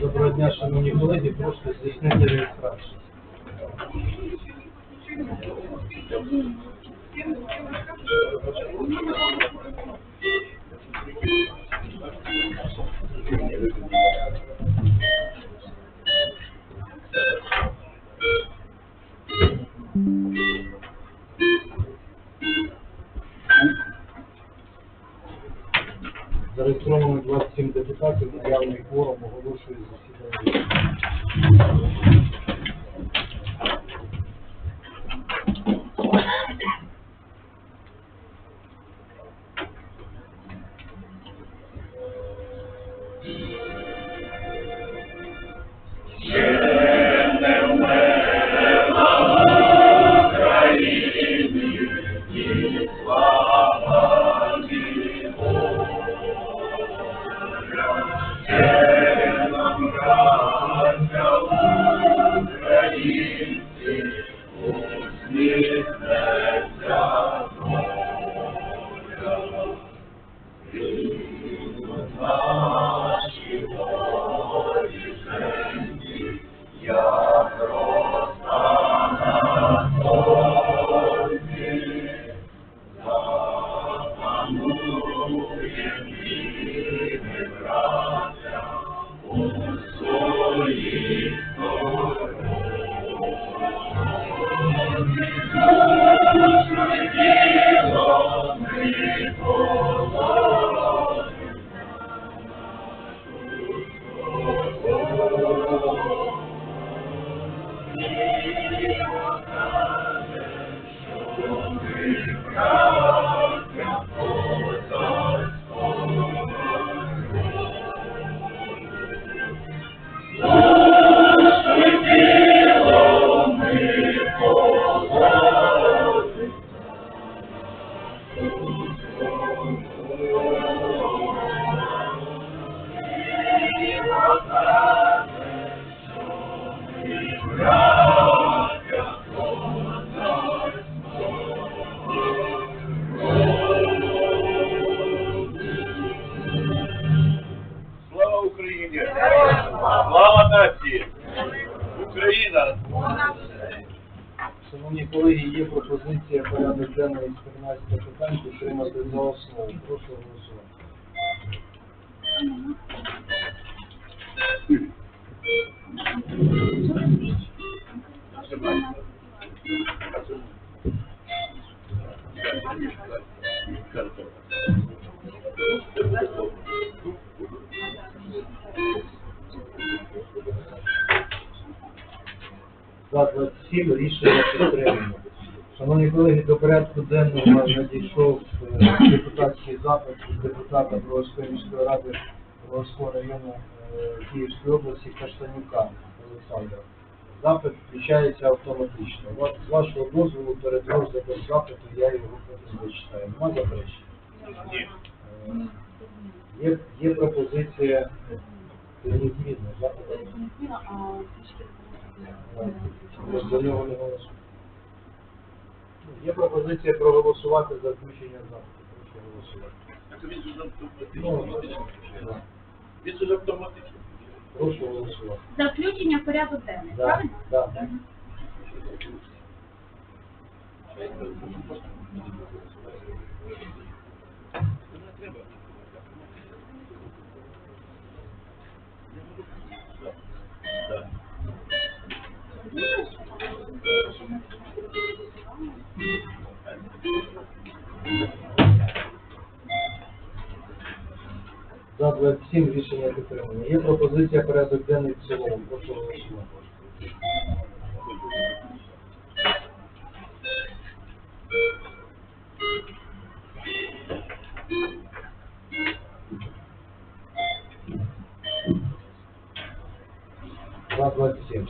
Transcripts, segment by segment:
Доброго дня, шановні колеги, прошу здійснити реєстрацію. Зареєстровано Слава Слава нації! Україна! Шановні колеги, є пропозиція порядок денний з 13 питань підтримати за основу. Прошу голосувати. За 27 рішення підтримано. Шановні колеги, до порядку денного надійшов е, депутатський запит від депутата Броварської міської ради Броварського району е, Київської області Каштанюка Олександра. Запит включається автоматично. З вашого дозволу перед розглядом запиту я його зачитаю. Нема заперечень? Ні. Е, Є, є пропозиція згідно запиту. За нього не голосуємо. Є пропозиція проголосувати за включення запиту. Прошу голосувати. Так він ж Ну, автоматично. же ж автоматично. Прошу голосувати. За включення в порядок денний, Да, правильно? да. Да. За 27 рішення підтримано. Є пропозиція порядок денний в цілому. Прошу голосувати. За 27.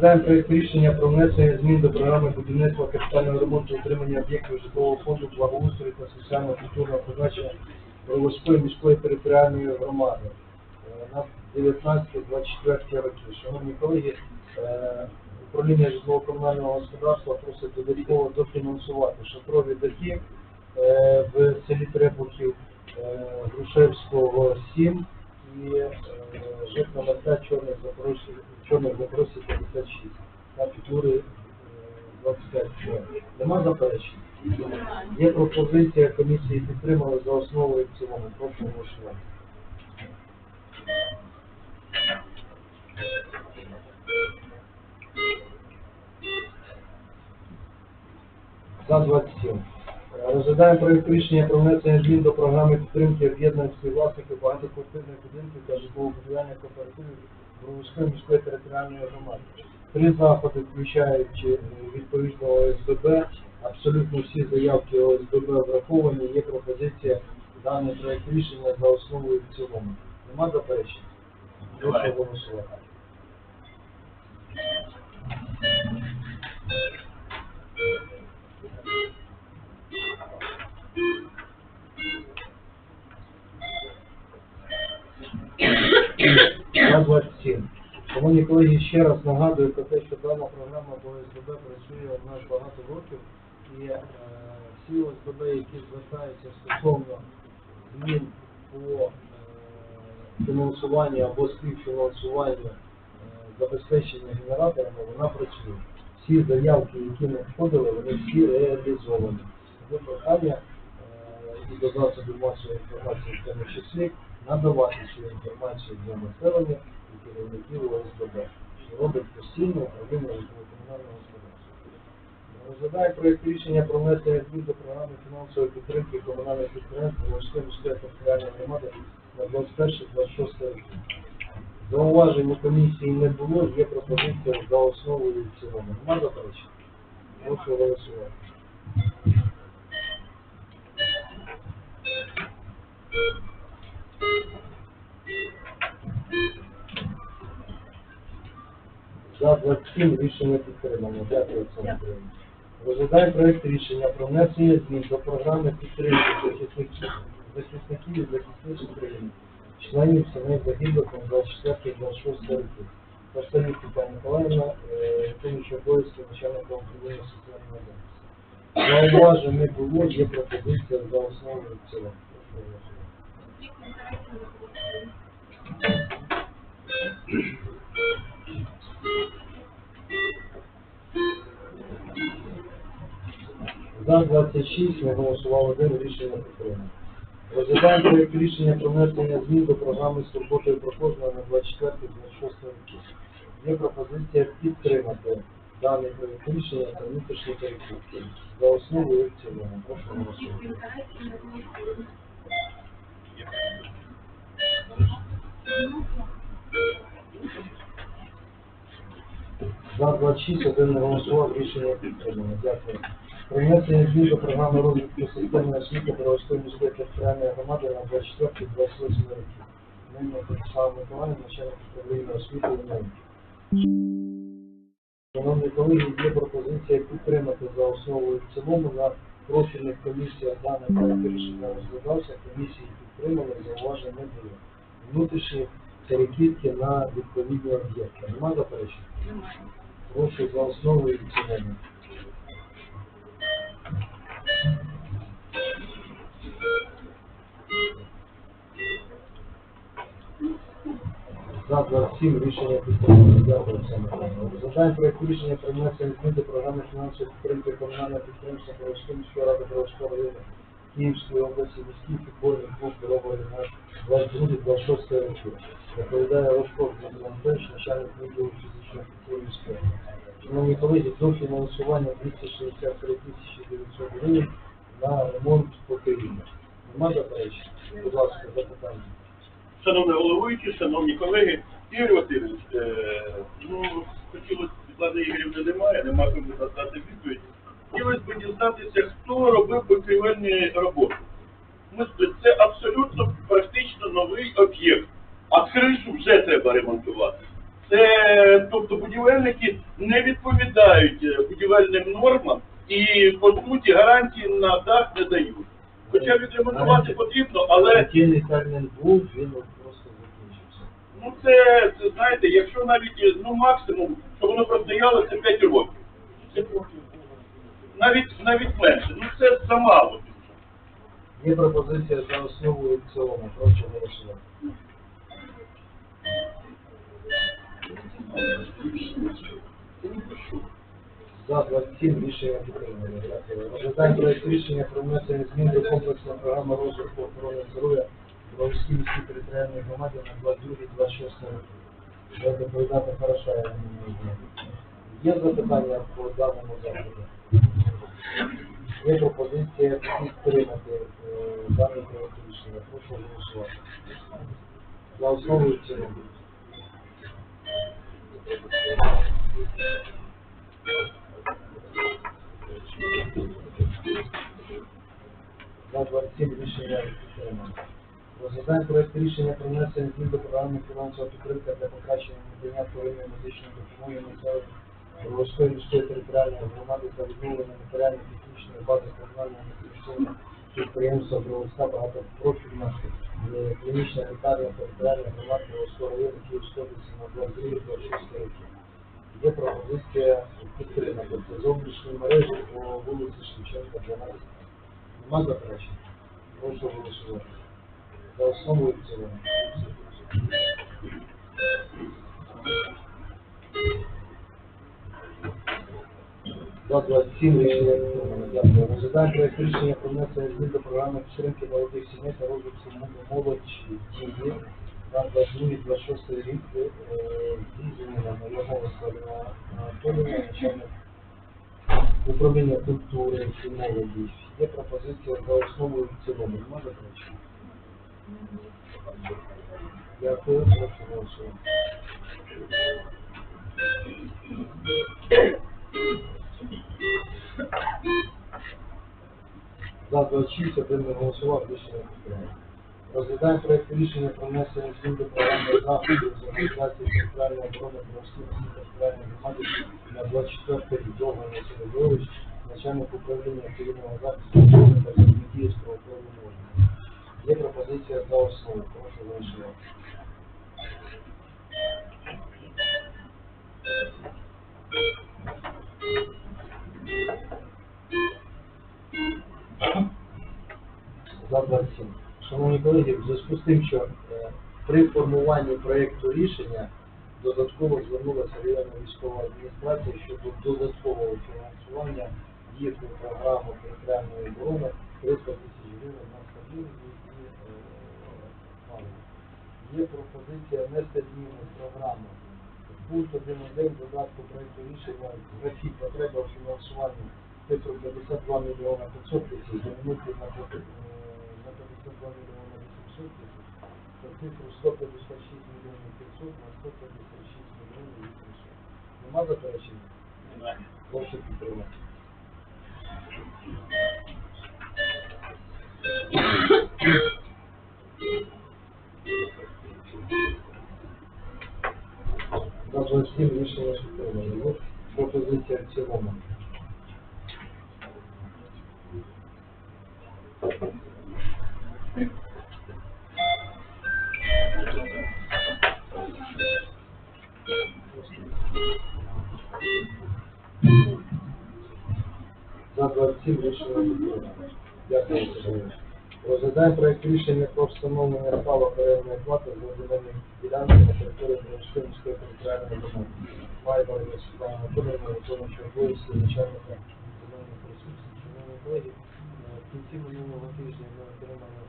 Розглядаємо проєкт рішення про внесення змін до програми будівництва капітального ремонту утримання об'єктів житлового фонду благоустрою та соціально-культурного призначення Броварської міської територіальної громади е, на 19-24 роки. Шановні колеги, е, управління житлово-комунального господарства просить додатково дофінансувати шатрові дахи е, в селі Требухів, Грушевського 7 і ЖЕК номер 5 Чорних Запорожців, Чорних Запорожців 56 та Петлюри е, 25 членів. Нема заперечень? Є пропозиція комісії підтримали за основу і в цілому. Прошу голосувати. За 27. Розглядаємо проєкт рішення про внесення змін до програми підтримки об'єднань співвласників багатоквартирних будинків та житлово-будівельних кооперативів Бровської міської територіальної громади. Три заходи, включаючи е, відповідно ОСББ, абсолютно всі заявки ОСББ враховані, є пропозиція даний проєкт рішення за основу і в цілому. Нема заперечень? Прошу голосувати. Шановні колеги, ще раз нагадую про те, що дана програма по ОСББ працює у нас багато років, і е, всі ОСББ, які звертаються стосовно змін по е, фінансуванню або співфінансуванню е, забезпечення генераторами, вона працює. Всі заявки, які не входили, вони всі реалізовані. Тому прохання е, і до засобів масової інформації в тому числі надавати цю інформацію для населення і керівників ОСББ, що робить постійно управління житлово-комунального господарства. Розглядає проєкт рішення про внесення змін до програми фінансової підтримки комунальних підприємств Волоської міської територіальної громади на 21-26 роки. Зауважень у комісії не було, є пропозиція за основу і в цілому. Нема заперечень? Прошу голосувати. За 27 рішення підтримано. Дякую, Олександр. Розглядаємо проєкт рішення про внесення змін до програми підтримки захисників, захисників і захисниць України, членів сімей загиблих на 24-26 років. Поставник Тетяна Миколаївна, е, виконуючий обов'язки начальника управління соціального захисту. Зауважень не було, є пропозиція за основу і в цілому. Прошу голосувати. За 26 не голосував один, рішення підтримано. Розглядаємо проєкт рішення про внесення змін до програми з турботою про кожного на 24-26 роки. Є пропозиція підтримати даний проєкт рішення та внутрішні перекрутки. За основу і в цілому. Прошу голосувати. За 26 один не голосував, рішення підтримано. Дякую. Про внесення змін до програми розвитку системної освіти Бровської міської територіальної громади на 24-28 роки. Нині Олександр Миколаївна, начальник управління освіти і науки. Шановні колеги, є пропозиція підтримати за основу в цілому на профільних комісіях даний проект рішення розглядався, комісії підтримали, зауважень не було. Внутрішні перекидки на відповідні об'єкти. Нема заперечень? Немає. Прошу за основу і в цілому. За 27 рішення підтримано. Дякую, Олександр Миколаївич. Розглядаємо рішення про внесення програми фінансової підтримки комунального підприємства Бровської міської ради Бровського району Київської області міський футбольний клуб «Дорога на 22-26 роки. Доповідає Рожков Дмитро Анатольович, начальник відділу фізичної культури міської. Шановні колеги, до фінансування 263 тисячі 900 гривень на ремонт покрівлі. Нема заперечень? Будь ласка, запитання. Шановний головуючий, шановні колеги, Ігор Васильович, е, ну, хотілося, Світлани Ігорівни немає, нема кому дати відповідь. Хотілося б дізнатися, хто робив покривельні роботи. Це абсолютно практично новий об'єкт, а кришу вже треба ремонтувати. Це, тобто будівельники не відповідають е, будівельним нормам і, по суті, гарантії на дах не дають. Хоча відремонтувати потрібно, але Гарантійний термін був, він просто закінчився. Ну це, це знаєте, якщо навіть ну максимум, що воно простояло, це 5 років. Це навіть навіть менше. Ну це замало. Є пропозиція за основу в цілому. Прошу голосувати. За 27 рішення підтримано. Дякую. Розглядаємо проект рішення про внесення змін до комплексної програми розвитку охорони здоров'я Бровській міській територіальній громаді на 22-26 роки. Я доповідати хороша. Є запитання по даному заходу? Є пропозиція підтримати е, даний проект рішення. Прошу голосувати. За основу і цілому. За 27 рішення підтримано. Розглядаємо проект рішення про внесення змін до програми фінансового підтримки для покращення надання первинної медичної допомоги населенню Броварської міської територіальної громади та відновлення матеріально-технічної бази комунального некомерційного підприємства Броварська багатопрофільна клінічна лікарня територіальної громади Броварського району Київської області на 22-26 років. Є пропозиція підтримати зовнішні мережі по вулиці Шевченка 12. Нема заперечень? Прошу голосувати. За основу і в цілому. За 27 рішення. Дякую. Розглядаємо проект рішення про внесення змін до програми підтримки молодих сімей та розвитку молодь дії на 22-26 рік е, зі змінами Ярмова Славіна Анатоліївна, начальник управління культури і молоді. Є пропозиція за основу і в цілому. Нема заперечень? Дякую. Прошу голосувати. За 26 один не голосував, рішення підтримано. Розглядаємо проект рішення про внесення змін до програми заходів з організації територіальної оборони Бровської територіальної громади на 24 рік. Довгий Василь Львович, начальник управління цивільного захисту та правоохоронними органами. Є пропозиція за основу. Прошу голосувати. За 27. Шановні колеги, в зв'язку з тим, що е, при формуванні проєкту рішення додатково звернулася районна військова адміністрація щодо додаткового фінансування дієсної програми територіальної оборони 300 тисяч гривень на стабільність і е, Є пропозиція внести зміни програми. Пункт 1.1 додатку проєкту рішення графік потреба фінансування 552 миллиона 500 тысяч замените на 52 миллиона 800 тысяч, то цифру 156 миллионов 500 на 156 миллионов 800. Нема заперечень? Немає. Прошу підтримати. Даже всім рішення, що Пропозиція в цілому. Встановлення ставок орендної плати за земельні ділянки на території Бровської міської територіальної громади. Майбор Світлана Анатолійовна, виконуючий обов'язки начальника земельних ресурсів. Шановні колеги, е, кінці минулого тижня ми отримали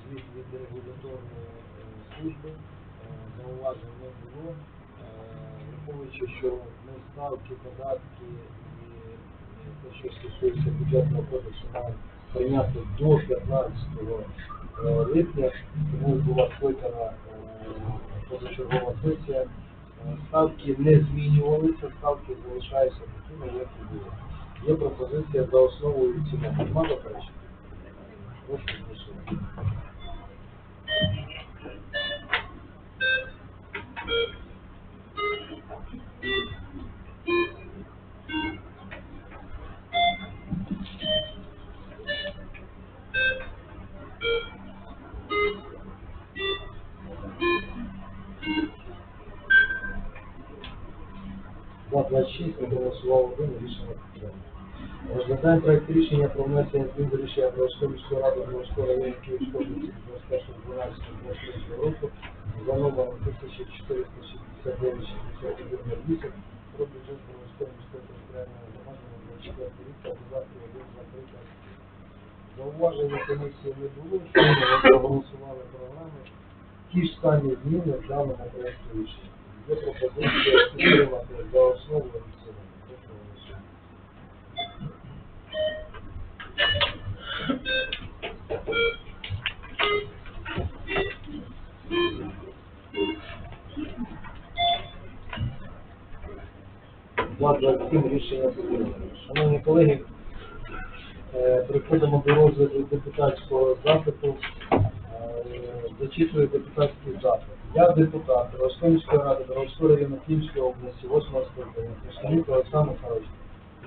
звіт від регуляторної е, служби. Е, Зауважень не було. Враховуючи, що ми ставки, податки і те, що стосується бюджетного кодексу, маємо прийняти до 15 е, липня, тому була скликана е, позачергова сесія. Е, Ставки не змінювалися, ставки залишаються такими, як і були. Є пропозиція за основою цілому. Нема заперечень? Прошу голосувати. За 26 не голосував один, рішення підтримано. Розглядаємо проект рішення про внесення змін до рішення міської ради Бровського району Київської області 21.12.23 року за номером 1469-61-8 про бюджет Бровської міської територіальної громади на 24 рік та додатки один закрита. Зауваження комісії не було, ми проголосували програми. Ті ж самі зміни в даному проекту рішення. Є пропозиція підтримати за основу і в цілому. За 27 рішення прийнято. Шановні колеги, е, переходимо до розгляду депутатського запиту. Е, Зачитую депутатський запит. Я депутат Ростомської ради Дорожської району Київської області 8 скликання, представник Олександр Михайлович,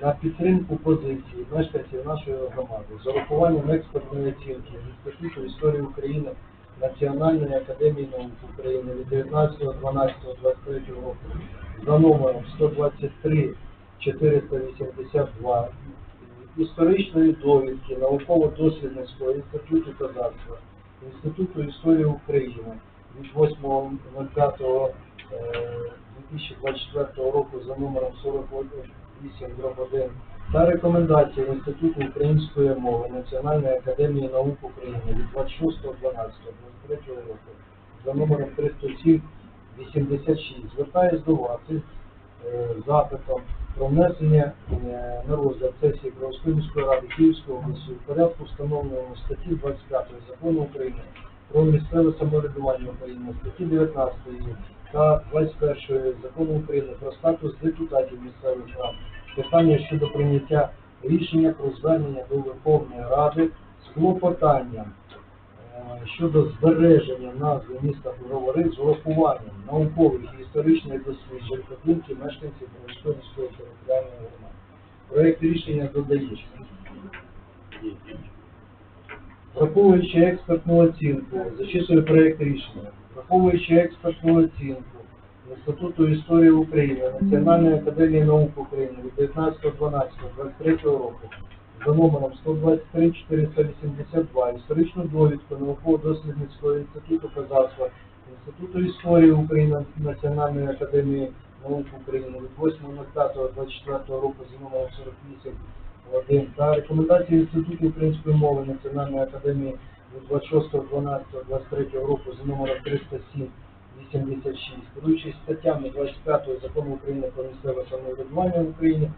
на підтримку позиції мешканців нашої громади з урахуванням експертної оцінки Інституту історії України Національної академії наук України від 19.12.23 року за номером 123 482 історичної довідки науково-дослідницького інституту козацтва Інституту історії України від 8.05.2024 року за номером 48 1 та рекомендації Інституту української мови Національної академії наук України від 26.12.23 року за номером 307 86 звертаюсь до вас із е, запитом про внесення е, на розгляд сесії Бровської ради Київської області в порядку встановленого статті 25 закону України про місцеве самоврядування України, статті 19 та 21 закону України про статус депутатів місцевих рад, питання щодо прийняття рішення про звернення до Верховної Ради з клопотанням е, щодо збереження назви міста Бровари з урахуванням наукових і історичних досліджень та думки мешканців Броварської територіальної громади. Проект рішення додає. Враховуючи експертну оцінку, зачитую проект рішення. Враховуючи експертну оцінку Інституту історії України, Національної академії наук України від 19.12.23 року за номером 123 482 історичну довідку науково-дослідницького інституту козацтва Інституту історії України Національної академії наук України від 8.05.24 року за номером 48 1 та рекомендації Інституту української мови Національної академії від 26.12.23 року за номером 307 86, керуючись статтями 25 закону України про місцеве самоврядування в Україні,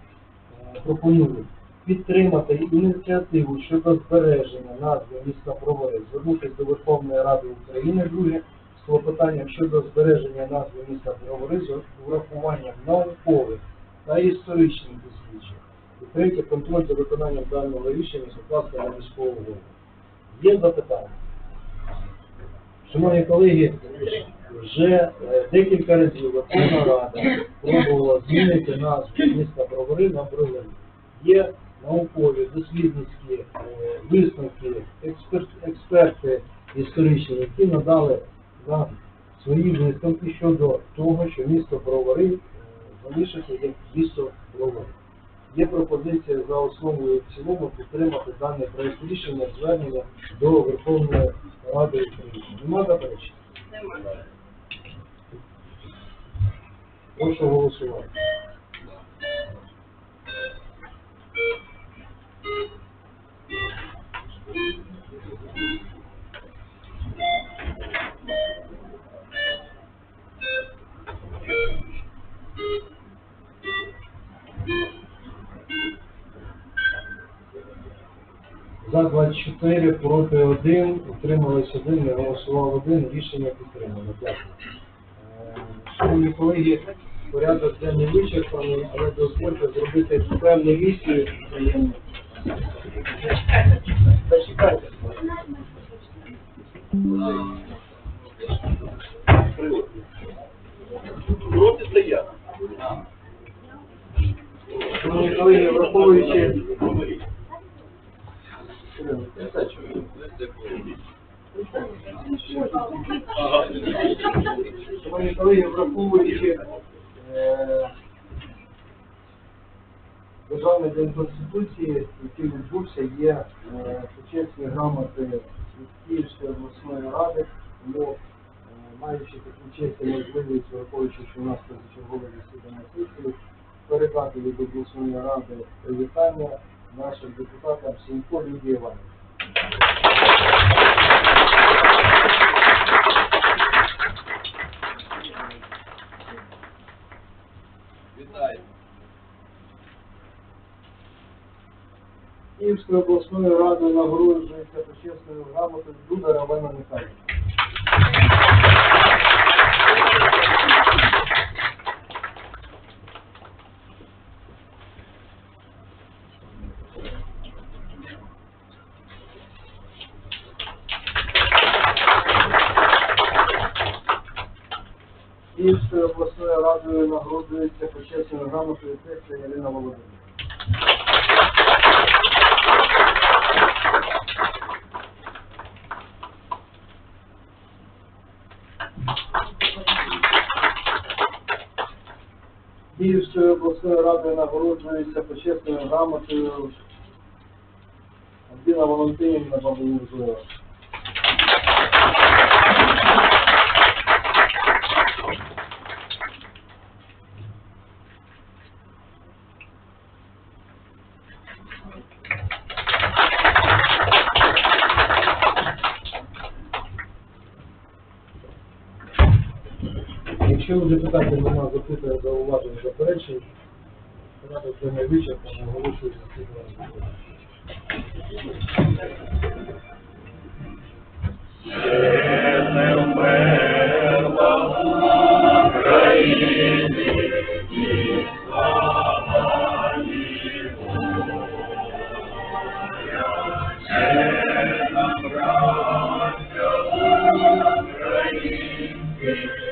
е, пропоную підтримати ініціативу щодо збереження назви міста Бровари, звернутися до Верховної Ради України, друге, з клопотанням щодо збереження назви міста Бровари з урахуванням наукових та історичних досліджень. І третє, контроль за виконанням даного рішення покласти на міського голову. Є запитання? Шановні колеги, вже е, декілька разів Верховна Рада пробувала змінити назву міста Бровари на Бровари. Є наукові, дослідницькі е, висновки, експерт, експерти історичні, які надали нам свої висновки щодо того, що місто Бровари е, залишиться як місто Бровари. Є пропозиція за основу і в цілому підтримати дане проект рішення звернення до Верховної Ради України. Нема заперечень? Прошу голосувати. За 24, проти 1, утримались 1, не голосував 1, рішення підтримано. Дякую. Е, Шановні колеги, порядок денний вичерпаний, але дозвольте зробити певну місію. Зачекайте. Проти стоять. Шановні колеги, враховуючи. Шановні враховуючи Державний день Конституції, який відбувся, є е, почесні грамоти Київської обласної ради, тому е, маючи таку честь і можливість, враховуючи, що у нас позачергове засідання сесії, передати від обласної ради привітання нашим депутатам Сінько Лідії Іванівні. Вітаю. Київською обласною радою нагороджується почесною грамотою Дудар Олена Михайлівна. Київською обласною радою нагороджується почесною грамотою Теця Ірина Володимирівна. Київською обласною радою нагороджується почесною грамотою Альбіна Валентинівна Бабоюрзова. Якщо у депутатів немає запитань, зауважень, заперечень, порядок денний вичерпано, оголошую засідання. Слава Україні! Слава Україні!